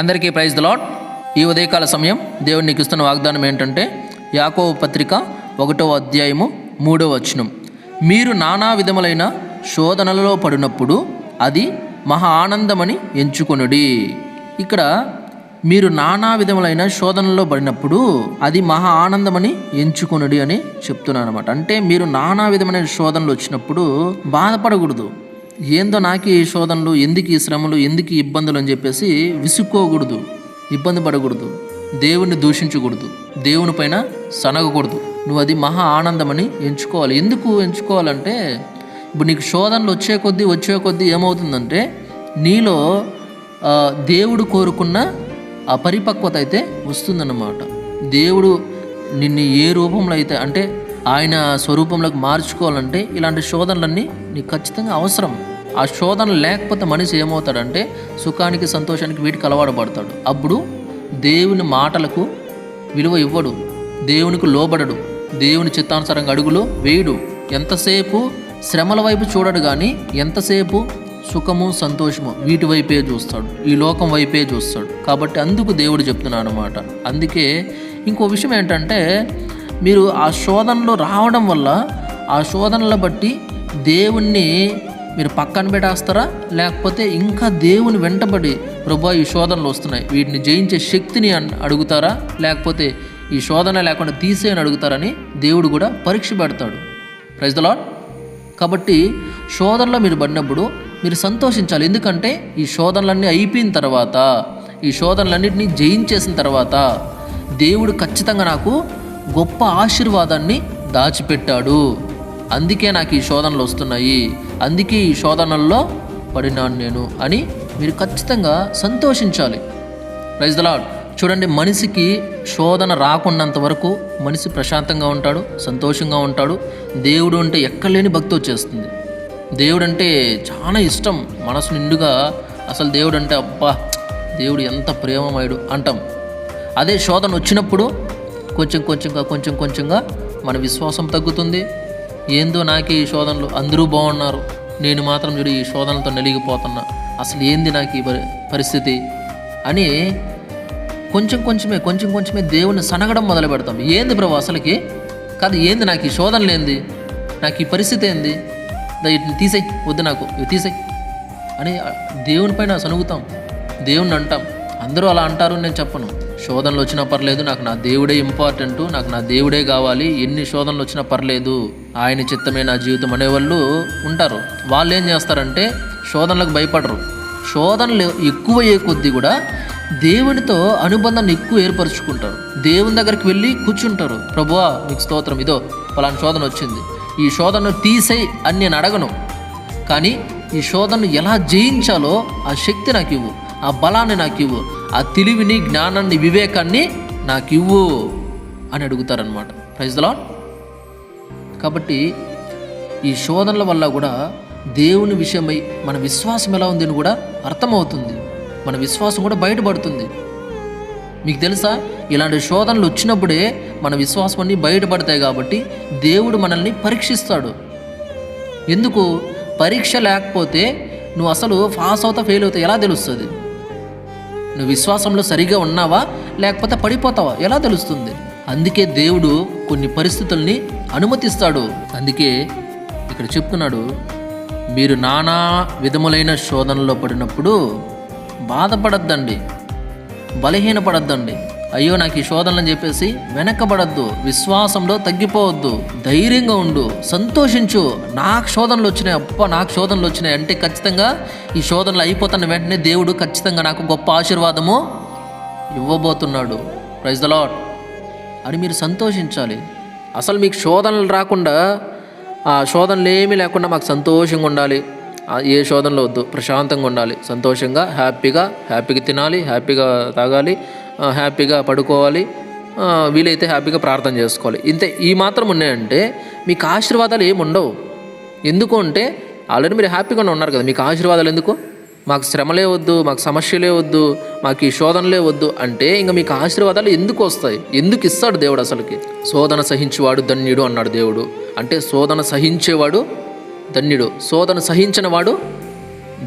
అందరికీ praise the lord ఈ ఉదయకాల సమయం దేవుడు నీకు ఇస్తున్న వాగ్దానం ఏంటంటే యాకో పత్రిక ఒకటో అధ్యాయము మూడో వచనం. మీరు నానా విధములైన శోధనలలో పడినప్పుడు అది మహా ఆనందమని ఎంచుకొనుడి. ఇక్కడ మీరు నానా విధములైన శోధనలో పడినప్పుడు అది మహా ఆనందమని ఎంచుకొనుడి అని చెప్తున్నాను అనమాట అంటే మీరు నానా విధమైన శోధనలు వచ్చినప్పుడు బాధపడకూడదు. ఏందో నాకే ఈ శోధనలు ఎందుకు ఈ శ్రమలు ఎందుకు ఇబ్బందులు అని చెప్పేసి విసుక్కోకూడదు ఇబ్బంది పడకూడదు దేవుణ్ణి దూషించకూడదు దేవుని పైన సనగకూడదు. నువ్వు అది మహా ఆనందమని ఎంచుకోవాలి. ఎందుకు ఎంచుకోవాలంటే ఇప్పుడు నీకు శోధనలు వచ్చే కొద్దీ వచ్చే కొద్దీ ఏమవుతుందంటే నీలో దేవుడు కోరుకున్న ఆ పరిపక్వత అయితే వస్తుందన్నమాట. దేవుడు నిన్ను ఏ రూపంలో అయితే అంటే ఆయన స్వరూపంలోకి మార్చుకోవాలంటే ఇలాంటి శోధనలన్నీ నీకు ఖచ్చితంగా అవసరం. ఆ శోధన లేకపోతే మనిషి ఏమవుతాడంటే సుఖానికి సంతోషానికి వీటికి అలవాటుపడతాడు అప్పుడు దేవుని మాటలకు విలువ ఇవ్వడు. దేవునికి లోబడడు. దేవుని చిత్తానుసారంగా అడుగులు వేయడు. ఎంతసేపు శ్రమల వైపు చూడడు కానీ ఎంతసేపు సుఖము సంతోషము వీటి వైపే చూస్తాడు. ఈ లోకం వైపే చూస్తాడు. కాబట్టి అందుకు దేవుడు చెప్తున్నాడు అనమాట అందుకే ఇంకో విషయం ఏంటంటే మీరు ఆ శోధనలో రావడం వల్ల ఆ శోధనల బట్టి దేవుణ్ణి మీరు పక్కన పెట్టేస్తారా? లేకపోతే ఇంకా దేవుని వెంటబడి ప్రభా ఈ శోధనలు వస్తున్నాయి. వీటిని జయించే శక్తిని అడుగుతారా? లేకపోతే ఈ శోధన లేకుండా తీసేయని అడుగుతారని దేవుడు కూడా పరీక్ష పెడతాడు. ప్రైజ్ ద లాడ్ కాబట్టి శోధనలో మీరు పడినప్పుడు మీరు సంతోషించాలి. ఎందుకంటే ఈ శోధనలన్నీ అయిపోయిన తర్వాత ఈ శోధనలన్నింటినీ జయించేసిన తర్వాత దేవుడు ఖచ్చితంగా నాకు గొప్ప ఆశీర్వాదాన్ని దాచిపెట్టాడు. అందుకే నాకు ఈ శోధనలు వస్తున్నాయి. అందుకే ఈ శోధనల్లో పడినాను నేను అని మీరు ఖచ్చితంగా సంతోషించాలి. ప్రైజ్ ద చూడండి మనిషికి శోధన రాకున్నంత వరకు మనిషి ప్రశాంతంగా ఉంటాడు సంతోషంగా ఉంటాడు. దేవుడు అంటే ఎక్కలేని భక్తి వచ్చేస్తుంది. దేవుడు అంటే చాలా ఇష్టం. మనసు నిండుగా అసలు దేవుడు అంటే అబ్బా దేవుడు ఎంత ప్రేమమయుడు అంటాం. అదే శోధన వచ్చినప్పుడు కొంచెం కొంచెంగా కొంచెం కొంచెంగా మన విశ్వాసం తగ్గుతుంది. ఏందో నాకే ఈ శోధనలు. అందరూ బాగున్నారు. నేను మాత్రం చూడు ఈ శోధనలతో నలిగిపోతున్నా. అసలు ఏంది నాకు ఈ పరి- పరిస్థితి? అని కొంచెం కొంచెమే కొంచెం కొంచెమే దేవుని సనగడం మొదలు పెడతాం. ఏంది ప్రభు అసలుకి? కాదు ఏంది నాకు ఈ శోధనలు ఏంది? నాకు ఈ పరిస్థితి ఏంది? వీటిని తీసేయి వద్దు నాకు ఇవి తీసేయి. అని దేవుని పైన సనుగుతాం దేవుణ్ణి అంటాం. అందరూ అలా అంటారు నేను చెప్పను. శోధనలు వచ్చినా పర్లేదు నాకు నా దేవుడే ఇంపార్టెంట్ నాకు నా దేవుడే కావాలి ఎన్ని శోధనలు వచ్చినా పర్లేదు ఆయన చిత్తమే నా జీవితం అనేవాళ్ళు ఉంటారు. వాళ్ళు ఏం చేస్తారంటే శోధనలకు భయపడరు. శోధనలు ఎక్కువ అయ్యే కొద్దీ కూడా దేవునితో అనుబంధాన్ని ఎక్కువ ఏర్పరచుకుంటారు. దేవుని దగ్గరికి వెళ్ళి కూర్చుంటారు. ప్రభువా నీకు స్తోత్రం ఇదో పలానా శోధన వచ్చింది. ఈ శోధనను తీసేయి అని నేను అడగను. కానీ ఈ శోధనను ఎలా జయించాలో ఆ శక్తి నాకు ఇవ్వు ఆ బలాన్ని నాకు ఇవ్వు ఆ తెలివిని జ్ఞానాన్ని వివేకాన్ని నాకు ఇవ్వు అని అడుగుతారనమాట ప్రైజ్ ద లాడ్ కాబట్టి ఈ శోధనల వల్ల కూడా దేవుని విషయమై మన విశ్వాసం ఎలా ఉంది అని కూడా అర్థమవుతుంది. మన విశ్వాసం కూడా బయటపడుతుంది. మీకు తెలుసా? ఇలాంటి శోధనలు వచ్చినప్పుడే మన విశ్వాసం అన్ని బయటపడతాయి కాబట్టి దేవుడు మనల్ని పరీక్షిస్తాడు. ఎందుకు? పరీక్ష లేకపోతే నువ్వు అసలు పాస్ అవుతా ఫెయిల్ అవుతా ఎలా తెలుస్తుంది? నువ్వు విశ్వాసంలో సరిగా ఉన్నావా? లేకపోతే పడిపోతావా? ఎలా తెలుస్తుంది? అందుకే దేవుడు కొన్ని పరిస్థితుల్ని అనుమతిస్తాడు. అందుకే ఇక్కడ చెప్తున్నాడు మీరు నానా విధములైన శోధనలో పడినప్పుడు బాధపడద్దండి బలహీనపడద్దండి. అయ్యో నాకు ఈ శోధనలని చెప్పేసి వెనకబడద్దు విశ్వాసంలో తగ్గిపోవద్దు ధైర్యంగా ఉండు సంతోషించు. నాకు శోధనలు వచ్చినాయి అప్ప నాకు శోధనలు వచ్చినాయి. అంటే ఖచ్చితంగా ఈ శోధనలు అయిపోతున్న వెంటనే దేవుడు ఖచ్చితంగా నాకు గొప్ప ఆశీర్వాదము ఇవ్వబోతున్నాడు. ప్రైజ్ ద లాడ్ అని మీరు సంతోషించాలి. అసలు మీకు శోధనలు రాకుండా ఆ శోధనలు ఏమీ లేకుండా మాకు సంతోషంగా ఉండాలి. ఏ శోధనలు వద్దు ప్రశాంతంగా ఉండాలి. సంతోషంగా హ్యాపీగా హ్యాపీగా తినాలి హ్యాపీగా తాగాలి. హ్యాపీగా పడుకోవాలి. వీలైతే హ్యాపీగా ప్రార్థన చేసుకోవాలి. ఇంతే ఈ మాత్రం ఉన్నాయంటే మీకు ఆశీర్వాదాలు ఏమి ఉండవు. ఎందుకు అంటే ఆల్రెడీ మీరు హ్యాపీగానే ఉన్నారు కదా మీకు ఆశీర్వాదాలు ఎందుకు? మాకు శ్రమలే వద్దు మాకు సమస్యలే వద్దు మాకు ఈ శోధనలే వద్దు అంటే ఇంకా మీకు ఆశీర్వాదాలు ఎందుకు వస్తాయి? ఎందుకు ఇస్తాడు దేవుడు అసలుకి? శోధన సహించేవాడు ధన్యుడు అన్నాడు దేవుడు. అంటే శోధన సహించేవాడు ధన్యుడు. శోధన సహించిన వాడు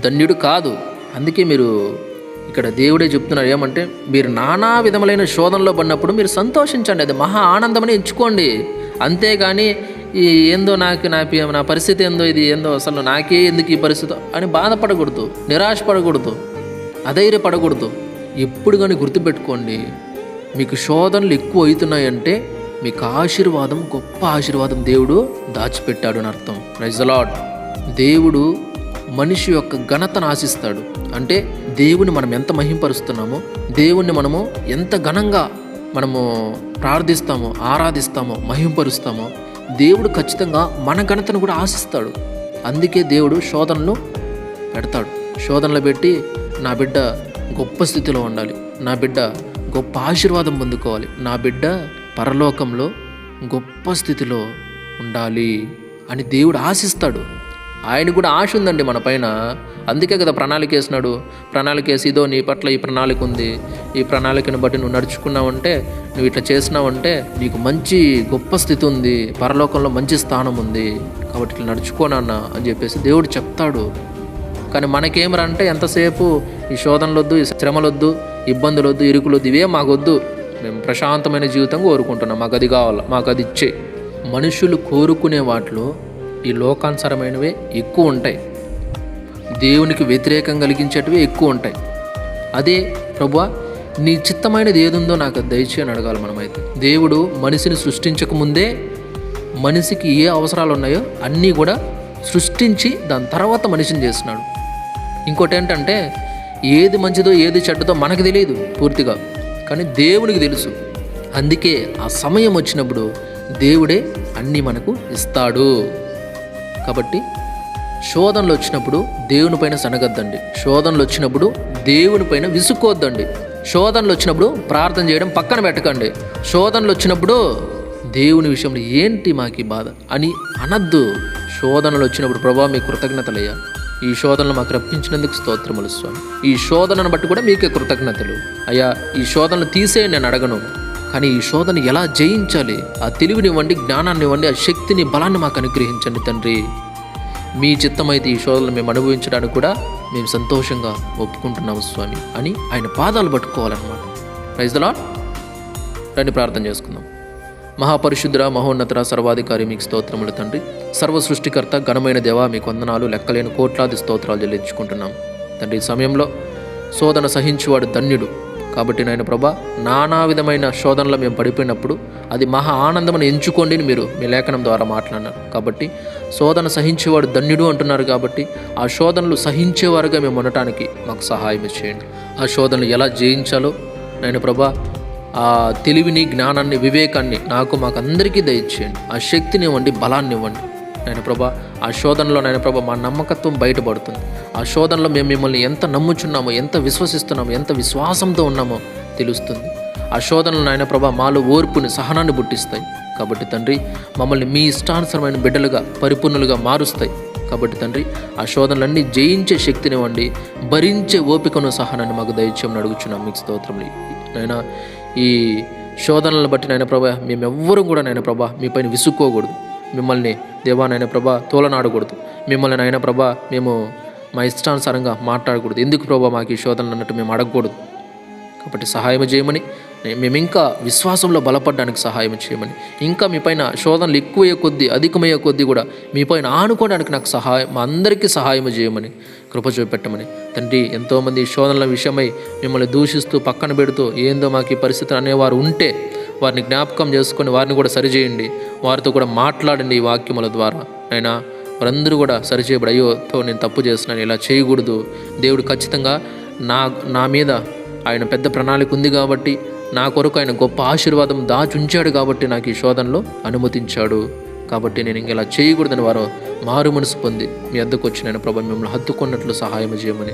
ధన్యుడు కాదు. అందుకే మీరు ఇక్కడ దేవుడే చెప్తున్నారు ఏమంటే మీరు నానా విధములైన శోధనలో పడినప్పుడు మీరు సంతోషించండి అది మహా ఆనందమని ఎంచుకోండి. అంతేగాని ఈ ఏందో నాకు నా నా పరిస్థితి ఏందో ఇది ఏందో అసలు నాకే ఎందుకు ఈ పరిస్థితి అని బాధపడకూడదు నిరాశపడకూడదు అధైర్యపడకూడదు. ఎప్పుడు కానీ గుర్తుపెట్టుకోండి మీకు శోధనలు ఎక్కువ అవుతున్నాయంటే మీకు ఆశీర్వాదం గొప్ప ఆశీర్వాదం దేవుడు దాచిపెట్టాడు అని అర్థం. ప్రైజ్ లాడ్ దేవుడు మనిషి యొక్క ఘనతను ఆశిస్తాడు. అంటే దేవుని మనం ఎంత మహింపరుస్తున్నామో దేవుణ్ణి మనము ఎంత ఘనంగా మనము ప్రార్థిస్తామో ఆరాధిస్తామో మహింపరుస్తామో దేవుడు ఖచ్చితంగా మన ఘనతను కూడా ఆశిస్తాడు. అందుకే దేవుడు శోధనలు పెడతాడు. శోధనలు పెట్టి నా బిడ్డ గొప్ప స్థితిలో ఉండాలి. నా బిడ్డ గొప్ప ఆశీర్వాదం పొందుకోవాలి. నా బిడ్డ పరలోకంలో గొప్ప స్థితిలో ఉండాలి అని దేవుడు ఆశిస్తాడు. ఆయన కూడా ఆశ ఉందండి మన పైన. అందుకే కదా ప్రణాళిక వేసినాడు. ప్రణాళిక వేసి ఇదో నీ పట్ల ఈ ప్రణాళిక ఉంది. ఈ ప్రణాళికను బట్టి నువ్వు నడుచుకున్నావంటే నువ్వు ఇట్లా చేసినావంటే నీకు మంచి గొప్ప స్థితి ఉంది. పరలోకంలో మంచి స్థానం ఉంది. కాబట్టి ఇట్లా నడుచుకోనన్నా అని చెప్పేసి దేవుడు చెప్తాడు. కానీ మనకేమరంటే ఎంతసేపు ఈ శోధనలొద్దు ఈ శ్రమలొద్దు ఇబ్బందులొద్దు ఇరుకులొద్దు ఇవే మాకొద్దు. మేము ప్రశాంతమైన జీవితం కోరుకుంటున్నాం. మాకు అది కావాలి మాకు అది ఇచ్చే. మనుషులు కోరుకునే వాటిలో ఈ లోకానుసరమైనవే ఎక్కువ ఉంటాయి. దేవునికి వ్యతిరేకం కలిగించేటివి ఎక్కువ ఉంటాయి. అదే ప్రభు నీ చిత్తమైనది ఏదుందో నాకు అది అని అడగాలి మనమైతే. దేవుడు మనిషిని సృష్టించక ముందే మనిషికి ఏ అవసరాలు ఉన్నాయో అన్నీ కూడా సృష్టించి దాని తర్వాత మనిషిని చేస్తున్నాడు. ఇంకోటి ఏంటంటే ఏది మంచిదో ఏది చెడ్డదో మనకు తెలియదు పూర్తిగా కానీ దేవునికి తెలుసు. అందుకే ఆ సమయం వచ్చినప్పుడు దేవుడే అన్నీ మనకు ఇస్తాడు. కాబట్టి శోధనలు వచ్చినప్పుడు దేవుని పైన సనగద్దండి. శోధనలు వచ్చినప్పుడు దేవుని పైన విసుక్కోద్దండి. శోధనలు వచ్చినప్పుడు ప్రార్థన చేయడం పక్కన పెట్టకండి. శోధనలు వచ్చినప్పుడు దేవుని విషయంలో ఏంటి మాకు బాధ అని అనద్దు. శోధనలు వచ్చినప్పుడు ప్రభావ మీ కృతజ్ఞతలయ్యా. ఈ శోధనలు మాకు రప్పించినందుకు స్తోత్రములు స్వామి. ఈ శోధనను బట్టి కూడా మీకే కృతజ్ఞతలు. అయ్యా ఈ శోధనలు తీసే నేను అడగను. కానీ ఈ శోధన ఎలా జయించాలి? ఆ తెలివినివ్వండి జ్ఞానాన్ని ఇవ్వండి ఆ శక్తిని బలాన్ని మాకు అనుగ్రహించండి తండ్రి. మీ చిత్తమైతే ఈ శోధనలు మేము అనుభవించడానికి కూడా మేము సంతోషంగా ఒప్పుకుంటున్నాము స్వామి అని ఆయన పాదాలు పట్టుకోవాలన్నమాట. ప్రైజ్ లాడ్ రండి ప్రార్థన చేసుకుందాం. మహాపరిశుద్ధుర మహోన్నతర సర్వాధికారి మీకు స్తోత్రములు తండ్రి. సర్వ సృష్టికర్త ఘనమైన దేవ మీకు వందనాలు లెక్కలేని కోట్లాది స్తోత్రాలు చెల్లించుకుంటున్నాం. తండ్రి సమయంలో శోధన సహించువాడు ధన్యుడు. కాబట్టి నాయన ప్రభా నానా విధమైన శోధనలో మేము పడిపోయినప్పుడు అది మహా ఆనందమని ఎంచుకోండి అని మీరు మీ లేఖనం ద్వారా మాట్లాడినారు. కాబట్టి శోధన సహించేవాడు ధన్యుడు అంటున్నారు కాబట్టి ఆ శోధనలు సహించేవారుగా మేము ఉండటానికి మాకు సహాయం చేయండి. ఆ శోధనలు ఎలా జయించాలో నాయన ప్రభా ఆ తెలివిని జ్ఞానాన్ని వివేకాన్ని నాకు మాకు అందరికీ దయచేయండి. ఆ శక్తిని ఇవ్వండి బలాన్ని ఇవ్వండి నాయన ప్రభా ఆ శోధనలో నాయన ప్రభా మా నమ్మకత్వం బయటపడుతుంది. ఆ శోధనలో మేము మిమ్మల్ని ఎంత నమ్ముచున్నామో ఎంత విశ్వసిస్తున్నామో ఎంత విశ్వాసంతో ఉన్నామో తెలుస్తుంది. ఆ శోధనలు నాయన ప్రభా మాలో ఓర్పుని సహనాన్ని పుట్టిస్తాయి. కాబట్టి తండ్రి మమ్మల్ని మీ ఇష్టానుసరమైన బిడ్డలుగా పరిపూర్ణులుగా మారుస్తాయి. కాబట్టి తండ్రి ఆ శోధనలన్నీ జయించే శక్తినివ్వండి భరించే ఓపికను సహనాన్ని మాకు దయచేయమని అడుగుచున్నాం. మీకు స్తోత్రములు. నైనా ఈ శోధనలను బట్టి నాయన ప్రభా మేమెవ్వరూ కూడా నాయన ప్రభా మీ పైన విసుక్కోకూడదు. మిమ్మల్ని దేవా నాయన ప్రభా తోలనాడకూడదు. మిమ్మల్ని నాయన ప్రభా మేము మా ఇష్టానుసారంగా మాట్లాడకూడదు. ఎందుకు ప్రభా మాకు ఈ శోధనలు అన్నట్టు మేము అడగకూడదు? కాబట్టి సహాయం చేయమని మేము ఇంకా విశ్వాసంలో బలపడడానికి సహాయం చేయమని ఇంకా మీ పైన శోధనలు ఎక్కువయ్యే కొద్దీ అధికమయ్యే కొద్దీ కూడా మీ పైన ఆనుకోవడానికి నాకు సహాయం మా అందరికీ సహాయం చేయమని కృప చూపెట్టమని. తండ్రి ఎంతోమంది శోధనల విషయమై మిమ్మల్ని దూషిస్తూ పక్కన పెడుతూ ఏందో మాకు ఈ పరిస్థితి అనేవారు ఉంటే వారిని జ్ఞాపకం చేసుకొని వారిని కూడా సరిచేయండి. వారితో కూడా మాట్లాడండి ఈ వాక్యముల ద్వారా. అయినా వారందరూ కూడా సరిచేయబడి అయ్యో తో నేను తప్పు చేస్తున్నాను ఇలా చేయకూడదు. దేవుడు ఖచ్చితంగా నా నా మీద ఆయన పెద్ద ప్రణాళిక ఉంది కాబట్టి నా కొరకు ఆయన గొప్ప ఆశీర్వాదం దాచుంచాడు కాబట్టి నాకు ఈ శోధనలో అనుమతించాడు. కాబట్టి నేను ఇంక ఇలా చేయకూడదని వారు మారు మనసు పొంది మీ అద్దకు వచ్చి నేను ప్రభు మిమ్మల్ని హత్తుకున్నట్లు సహాయం చేయమని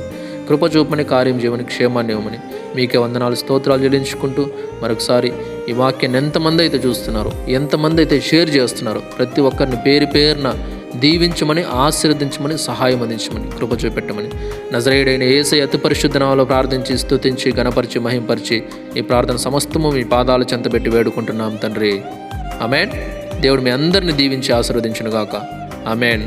కృప చూపమని కార్యం చేయమని క్షేమాన్ని ఇవ్వమని మీకే వందనాలు స్తోత్రాలు చెల్లించుకుంటూ మరొకసారి ఈ వాక్యాన్ని ఎంతమంది అయితే చూస్తున్నారో ఎంతమంది అయితే షేర్ చేస్తున్నారో ప్రతి ఒక్కరిని పేరు పేరున దీవించమని ఆశీర్వదించమని సహాయం అందించమని కృప చూపెట్టమని. నజరేయుడైన ఏసై అతి పరిశుద్ధ ప్రార్థించి స్తుతించి గణపరిచి మహింపరిచి ఈ ప్రార్థన సమస్తము మీ పాదాలు చెంతబెట్టి వేడుకుంటున్నాం తండ్రి. అమెన్ దేవుడు మీ అందరిని దీవించి ఆశీర్వదించునుగాక. అమెన్